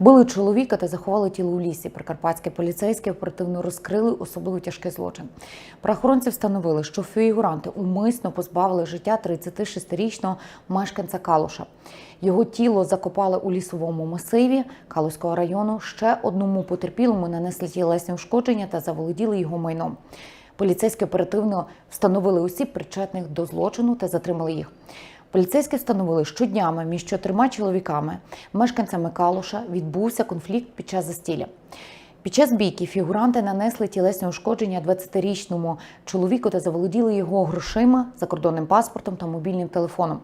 Били чоловіка та заховали тіло у лісі. Прикарпатські поліцейські оперативно розкрили особливо тяжкий злочин. Правоохоронці встановили, що фігуранти умисно позбавили життя 36-річного мешканця Калуша. Його тіло закопали у лісовому масиві Калуського району. Ще одному потерпілому нанесли тілесні ушкодження та заволоділи його майном. Поліцейські оперативно встановили осіб, причетних до злочину та затримали їх. Поліцейські встановили, що днями між чотирма чоловіками, мешканцями Калуша, відбувся конфлікт під час застілля. Під час бійки фігуранти нанесли тілесні ушкодження 20-річному чоловіку та заволоділи його грошима, закордонним паспортом та мобільним телефоном.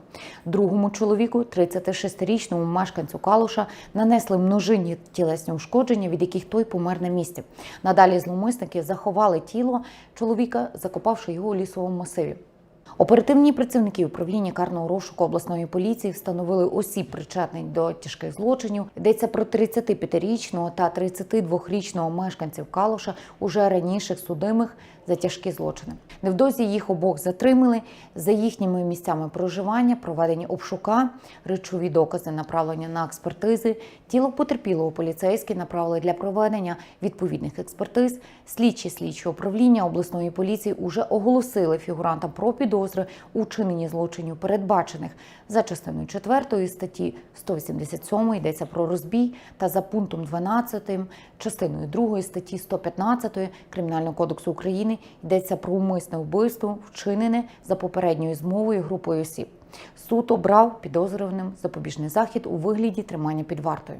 Другому чоловіку, 36-річному мешканцю Калуша, нанесли множинні тілесні ушкодження, від яких той помер на місці. Надалі зловмисники заховали тіло чоловіка, закопавши його у лісовому масиві. Оперативні працівники управління карного розшуку обласної поліції встановили осіб, причетних до тяжких злочинів. Йдеться про 35-річного та 32-річного мешканців Калуша, уже раніше судимих за тяжкі злочини. Невдовзі їх обох затримали за їхніми місцями проживання, проведені обшука, речові докази направлення на експертизи. Тіло потерпілого поліцейські направили для проведення відповідних експертиз. Слідчі слідчого управління обласної поліції уже оголосили фігурантам про підозри у вчиненні злочинів, передбачених за частиною 4 статті 187 йдеться про розбій та за пунктом 12 частиною 2 статті 115 Кримінального кодексу Йдеться про умисне вбивство, вчинене за попередньою змовою групою осіб. Суд обрав підозрюваним запобіжний захід у вигляді тримання під вартою.